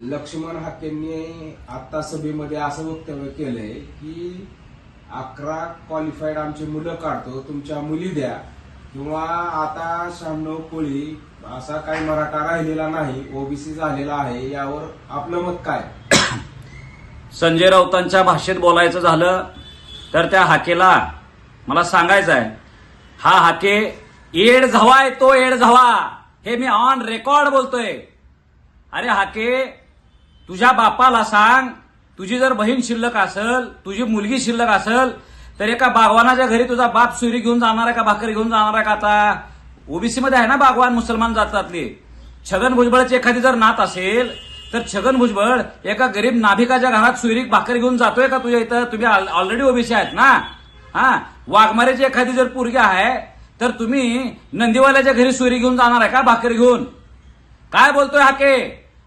लक्ष्मण हाकेंनी आता सभेमध्ये असं वक्तव्य केलंय की अकरा क्वालिफाईड आमची मुलं काढतो तुमच्या मुली द्या. किंवा आता शहाण्णव कोळी असा काही मराठा राहिलेला नाही ओबीसी झालेला आहे यावर आपलं मत काय? संजय राऊतांच्या भाषेत बोलायचं झालं तर त्या हाकेला मला सांगायचं आहे हा हाके एड झवा आहे तो एड झवा. हे मी ऑन रेकॉर्ड बोलतोय. अरे हाके तुझ्या बापाला सांग तुझी जर बहीण शिल्लक असल तुझी मुलगी शिल्लक असल तर एका बागवानाच्या घरी तुझा बाप सुरी घेऊन जाणार आहे का भाकरी घेऊन जाणार आहे का आता? ओबीसी मध्ये आहे ना बागवान मुसलमान जातातले. छगन भुजबळाची एखादी जर नात असेल तर छगन भुजबळ एका गरीब नाभिकाच्या घरात सुईरीक भाकर घेऊन जातोय का तुझ्या इथं? तुम्ही ऑलरेडी ओबीसी आहेत ना? हा? वाघमारेची एखादी जर पोरगी आहे तर तुम्ही नंदीवाल्याच्या घरी सुरी घेऊन जाणार आहे का भाकर घेऊन? काय बोलतोय हाके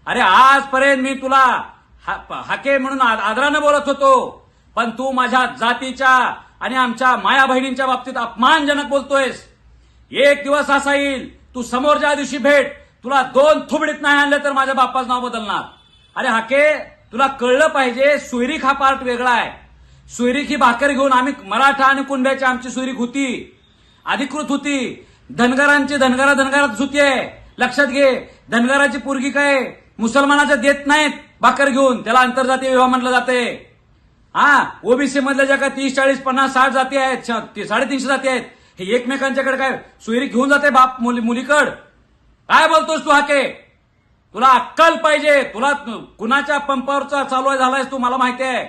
अरे आजपर्यंत मी तुला हा- हाके म्हणून आदरानं बोलत होतो. पण तू माझ्या जातीच्या आणि आमच्या माया बहिणींच्या बाबतीत अपमानजनक बोलतोयस. एक दिवस असा येईल तू समोरच्या दिवशी भेट तुला दोन थुबडीत नाही आणलं तर माझ्या बाप्पाचं नाव बदलणार. अरे हाके तुला कळलं पाहिजे सुईरीक हा पार्ट वेगळा आहे. सुईरीक ही भाकर घेऊन आम्ही मराठा आणि कुंड्याची आमची सुईरीक होती. अधिकृत होती. धनगरांची धनगरा धनगरात होती आहे. लक्षात घे धनगराची पोरगी काय मुसलमानाच्या देत नाहीत बाकर घेऊन. त्याला आंतरजातीय विवाह म्हटलं जाते. हा ओबीसी मधल्या ज्या काय तीस चाळीस पन्नास साठ जाती आहेत ते साडेतीनशे जाती आहेत. हे एकमेकांच्याकडे काय सुईरी घेऊन जाते बाप मुली मुलीकड? काय बोलतोस तू हाके? तुला अक्कल पाहिजे. तुला कुणाच्या पंपावरचा चालू आहे झालायस तू मला माहिती आहे.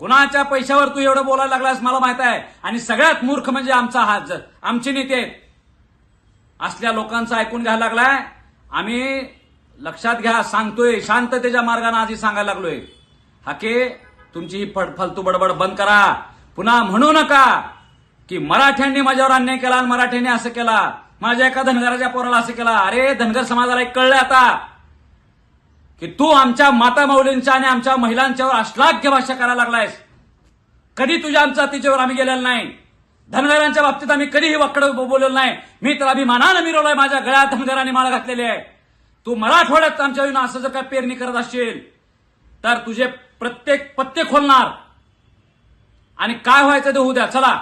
कुणाच्या पैशावर तू एवढं बोलायला लागलास मला माहीत आहे. आणि सगळ्यात मूर्ख म्हणजे आमचा हा आमचे नेते असल्या लोकांचं ऐकून घ्यायला लागलाय. आम्ही लक्षात घ्या सांगतोय शांततेच्या मार्गाने आधी सांगायला लागलोय. हाके तुमची ही फड- फालतू बडबड बंद करा. पुन्हा म्हणू नका की मराठ्यांनी माझ्यावर अन्याय केला आणि मराठ्यांनी असं केला. माझ्या एका धनगराच्या पोराला असं केला. अरे धनगर समाजाला एक कळलं आता की तू आमच्या माता माऊलींच्या आणि आमच्या महिलांच्यावर अश्लाघ्य भाषा करायला लागलायस. कधी तुझ्या आमच्या तिच्यावर आम्ही गेलेलो नाही. धनगरांच्या बाबतीत आम्ही कधीही वाकड बोललेलो नाही. मी तर अभिमानानं मिरवलोय माझ्या गळ्यात धनगरांनी माळ घातलेली आहे. तू मराठवाड्यात आमच्या विना असं जर काय पेरणी करत असेल तर तुझे प्रत्येक पत्ते खोलणार. आणि काय व्हायचं ते होऊ द्या. चला.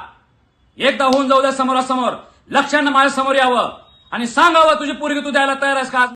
एकदा होऊन जाऊ द्या समोरासमोर. लक्षानं माझ्यासमोर यावं. आणि सांगावं तुझी पोरगी तू द्यायला तयार आहेस का?